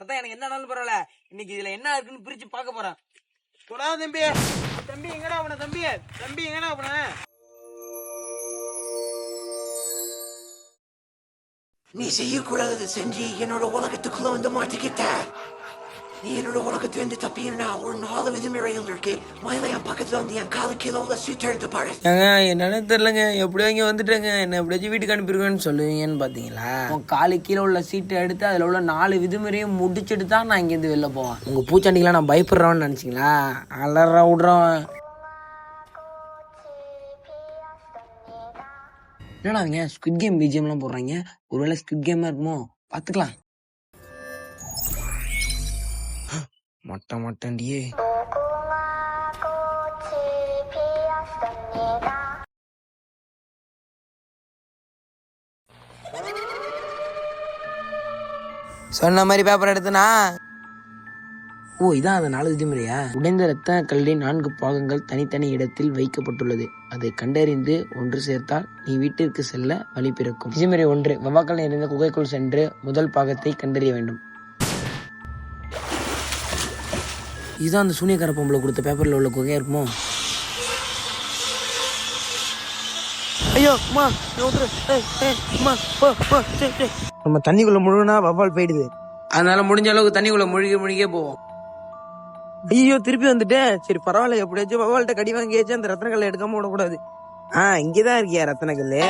சத்தம் எனக்கு என்ன ஆனாலும் பரவாயில்ல. இன்னைக்கு இதுல என்ன இருக்குன்னு பிரிச்சு பார்க்க போறேன். போடா தம்பி. தம்பி எங்கடா அவன தம்பி? தம்பி எங்கடா அவன? நீ செய்யக்கூடாதது செஞ்சு என்னோட உலகத்துக்குள்ள வந்து மாட்டிக்கிட்ட. நீ என்னோட உலகத்துல இருந்து தப்பினா ஒரு நாலு விதிமுறைகள் இருக்கு மயில என் பக்கத்துல வந்து என் காலு கீழே உள்ள சீட்டு எடுத்து பாரு ஏங்க என்னன்னு தெரிலங்க எப்படியோ இங்கே வந்துட்டேங்க. என்ன எப்படியாச்சும் வீட்டுக்கு அனுப்பிடுவேன்னு சொல்லுவீங்கன்னு பார்த்தீங்களா உன் காலு கீழே உள்ள சீட்டை எடுத்து அதில் உள்ள நாலு விதிமுறையும் முடிச்சுட்டு தான் நான் இங்கேருந்து வெளில போவேன். உங்கள் பூச்சாண்டிக்கெலாம் நான் பயப்படுறவன்னு நினச்சிங்களா? அலற விட்றவன். என்னடா அவங்க ஸ்குட் கேம் பிஜிஎம்லாம் போடுறாங்க? ஒருவேளை ஸ்குட் கேமாக இருக்குமோ? பார்த்துக்கலாம் மொட்டை மொட்டண்டியே சொன்ன மாதிரி பேப்பர் எடுத்தனா? ஓ இதான் அந்த நாலு விதிமுறையா? உடைந்த ரத்த கல்லின் நான்கு பாகங்கள் தனித்தனி இடத்தில் வைக்கப்பட்டுள்ளது. அதை கண்டறிந்து ஒன்று சேர்த்தால் நீ வீட்டிற்கு செல்ல வழி பிறக்கும். விதிமுறை ஒன்று வவ்வாக்கள் நிறைந்த குகைக்குள் சென்று முதல் பாகத்தை கண்டறிய வேண்டும். இதுதான் அந்த சூனியக்கார பொம்பளை கொடுத்த பேப்பர்ல உள்ள குகையா இருக்குமோ? ஐயோ அம்மா நம்ம தண்ணிக்குள்ள முழுகினா வவ்வால் போயிடுது. அதனால முடிஞ்ச அளவுக்கு தண்ணிக்குள்ள முழுகி முழுகியே போவோம். ஐயோ திருப்பி வந்துட்டேன். சரி பரவாயில்ல எப்படியாச்சும் வவ்வால்கிட்ட கடி வாங்கியாச்சும் அந்த ரத்தன கல்லை எடுக்காம விடக்கூடாது. ஆ இங்கதான் இருக்கியா ரத்தன கல்லு?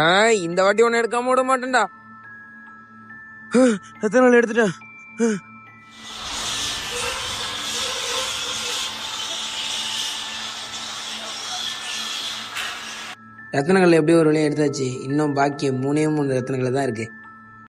ஆ இந்த வாட்டி ஒன்னு எடுக்காம விட மாட்டேன்டா. ரத்தன கல் எடுத்துட்டேன். ரத்தனங்கள் எப்படியோ ஒரு வழியாக எடுத்தாச்சு? இன்னும் பாக்கி மூணே மூணு ரத்தனங்கள் தான் இருக்குது